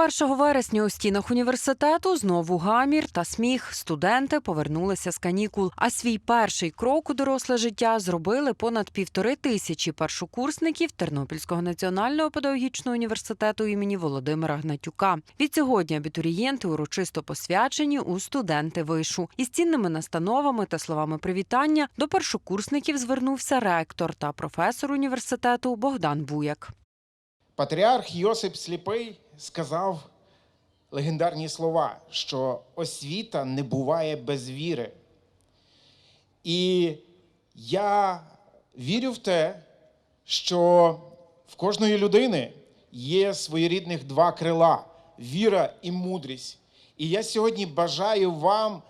1 вересня у стінах університету знову гамір та сміх. Студенти повернулися з канікул. А свій перший крок у доросле життя зробили понад півтори тисячі першокурсників Тернопільського національного педагогічного університету імені Володимира Гнатюка. Відсьогодні абітурієнти урочисто посвячені у студенти вишу. Із цінними настановами та словами привітання до першокурсників звернувся ректор та професор університету Богдан Буяк. Патріарх Йосип Сліпий сказав легендарні слова, що освіта не буває без віри. І я вірю в те, що в кожної людини є своєрідних два крила віра і мудрість. І я сьогодні бажаю вам,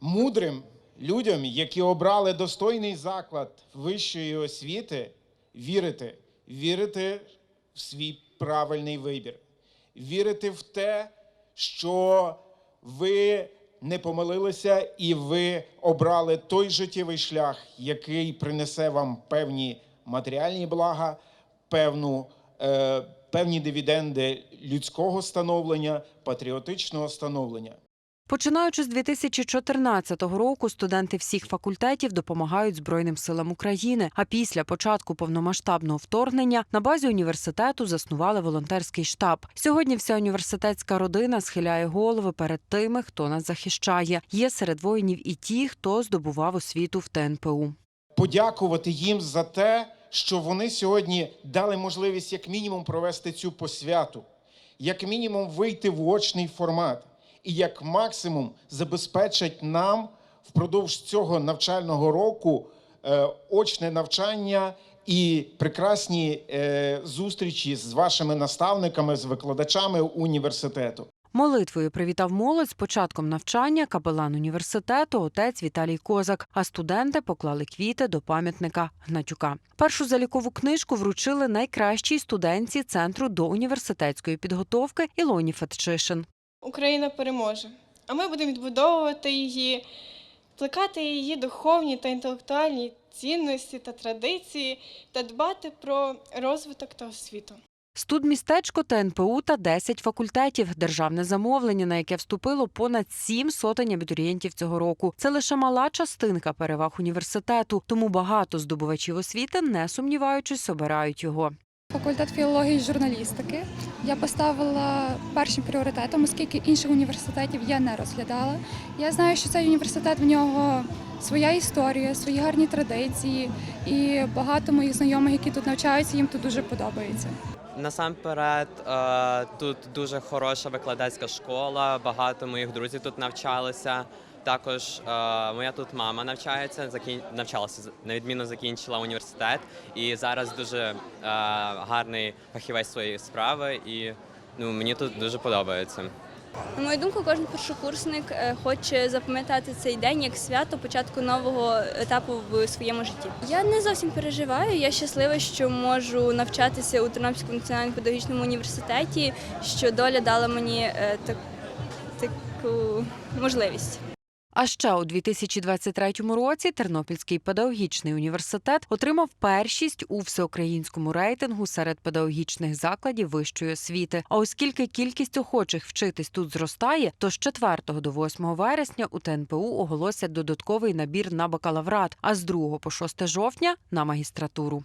мудрим людям, які обрали достойний заклад вищої освіти, вірити, вірити в свій правильний вибір, вірити в те, що ви не помилилися і ви обрали той життєвий шлях, який принесе вам певні матеріальні блага, певну, е, певні дивіденди людського становлення, патріотичного становлення. Починаючи з 2014 року, студенти всіх факультетів допомагають Збройним силам України. А після початку повномасштабного вторгнення на базі університету заснували волонтерський штаб. Сьогодні вся університетська родина схиляє голови перед тими, хто нас захищає. Є серед воїнів і ті, хто здобував освіту в ТНПУ. подякувати їм за те, що вони сьогодні дали можливість як мінімум провести цю посвяту, як мінімум вийти в очний формат, і як максимум забезпечать нам впродовж цього навчального року е, очне навчання і прекрасні е, зустрічі з вашими наставниками, з викладачами університету. Молитвою привітав молодь з початком навчання капелан університету отець Віталій Козак. А студенти поклали квіти до пам'ятника Гнатюка. Першу залікову книжку вручили найкращій студентці центру до університетської підготовки Ілоні Фетчишин. Україна переможе. А ми будемо відбудовувати її, плекати її духовні та інтелектуальні цінності та традиції та дбати про розвиток та освіту. Студмістечко ТНПУ та 10 факультетів. Державне замовлення, на яке вступило понад сім сотень абітурієнтів цього року. Це лише мала частинка переваг університету, тому багато здобувачів освіти, не сумніваючись, обирають його. Факультет філології і журналістики я поставила першим пріоритетом, оскільки інших університетів я не розглядала. Я знаю, що цей університет в нього своя історія, свої гарні традиції, і багато моїх знайомих, які тут навчаються, їм тут дуже подобається. Насамперед, е, тут дуже хороша викладацька школа. Багато моїх друзів тут навчалися. Також е, моя тут мама навчається, закін... навчалася на відміну закінчила університет, і зараз дуже е, гарний фахівець своєї справи. І ну мені тут дуже подобається. На мою думку, кожен першокурсник е, хоче запам'ятати цей день як свято початку нового етапу в своєму житті. Я не зовсім переживаю. Я щаслива, що можу навчатися у Тернопільському національному педагогічному університеті, що доля дала мені е, так, таку можливість. А ще у 2023 році Тернопільський педагогічний університет отримав першість у всеукраїнському рейтингу серед педагогічних закладів вищої освіти. А оскільки кількість охочих вчитись тут зростає, то з 4 до 8 вересня у ТНПУ оголосять додатковий набір на бакалаврат, а з 2 по 6 жовтня на магістратуру.